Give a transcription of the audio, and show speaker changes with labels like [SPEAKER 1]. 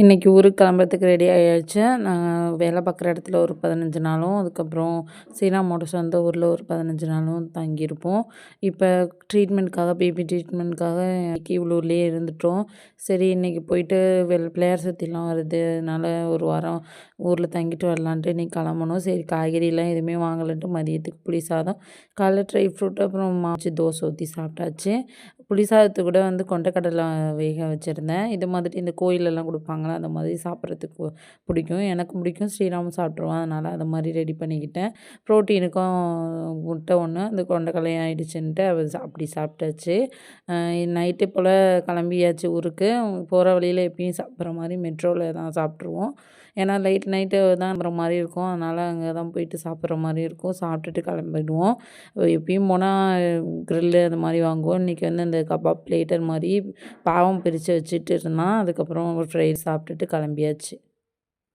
[SPEAKER 1] இன்றைக்கி ஊருக்கு கிளம்புறதுக்கு ரெடி ஆகியாச்சு நான் வேலை பார்க்குற இடத்துல ஒரு பதினஞ்சு நாளும் அதுக்கப்புறம் சீனா ஸ்ரீராமோட சொந்த ஊரில் ஒரு பதினஞ்சு நாளும் தங்கியிருப்போம். இப்போ ட்ரீட்மெண்ட்காக பேபி ட்ரீட்மெண்ட்காக கீவளூர்லேயே இருந்துட்டோம். சரி இன்றைக்கி போயிட்டு வெள் பிள்ளையார் சுற்றிலாம் வருது. அதனால் ஒரு வாரம் ஊரில் தங்கிட்டு வரலான்ட்டு இன்றைக்கி கிளம்பணும். சரி காய்கறிலாம் எதுவுமே வாங்கலன்ட்டு மதியத்துக்கு புளி சாதம் காலைல ட்ரை ஃப்ரூட் அப்புறம் மாச்சு தோசை ஊற்றி சாப்பிட்டாச்சு. புளி சாதத்து கூட வந்து கொண்டக்கடலை வேக வச்சுருந்தேன். இது மாதிரி இந்த கோயிலெல்லாம் அந்த மாதிரி சாப்பிட்றதுக்கு பிடிக்கும். எனக்கு பிடிக்கும். ஸ்ரீராமும் சாப்பிட்ருவான். அதனால் அது மாதிரி ரெடி பண்ணிக்கிட்டேன். ப்ரோட்டீனுக்கும் முட்டை ஒன்று அந்த கொண்டக்கடலையும் ஆயிடுச்சுன்ட்டு அது அப்படி சாப்பிட்டாச்சு. நைட்டு போல் கிளம்பியாச்சு ஊருக்கு. போகிற வழியில் எப்பயும் சாப்பிட்ற மாதிரி மெட்ரோவில் தான் சாப்பிட்ருவோம். ஏன்னா லைட் நைட்டு தான் வர மாதிரி இருக்கும். அதனால் அங்கே தான் போயிட்டு சாப்பிட்ற மாதிரி இருக்கும். சாப்பிட்டுட்டு கிளம்பிடுவோம். எப்பயும் போனால் க்ரில்லு அந்த மாதிரி வாங்குவோம். இன்றைக்கி வந்து அந்த கபாப் பிளேட்டர் மாதிரி பாவம் பிரித்து வச்சுட்டு இருந்தான். அதுக்கப்புறம் ஃப்ரை சாப்பிட்டுட்டு கிளம்பியாச்சு.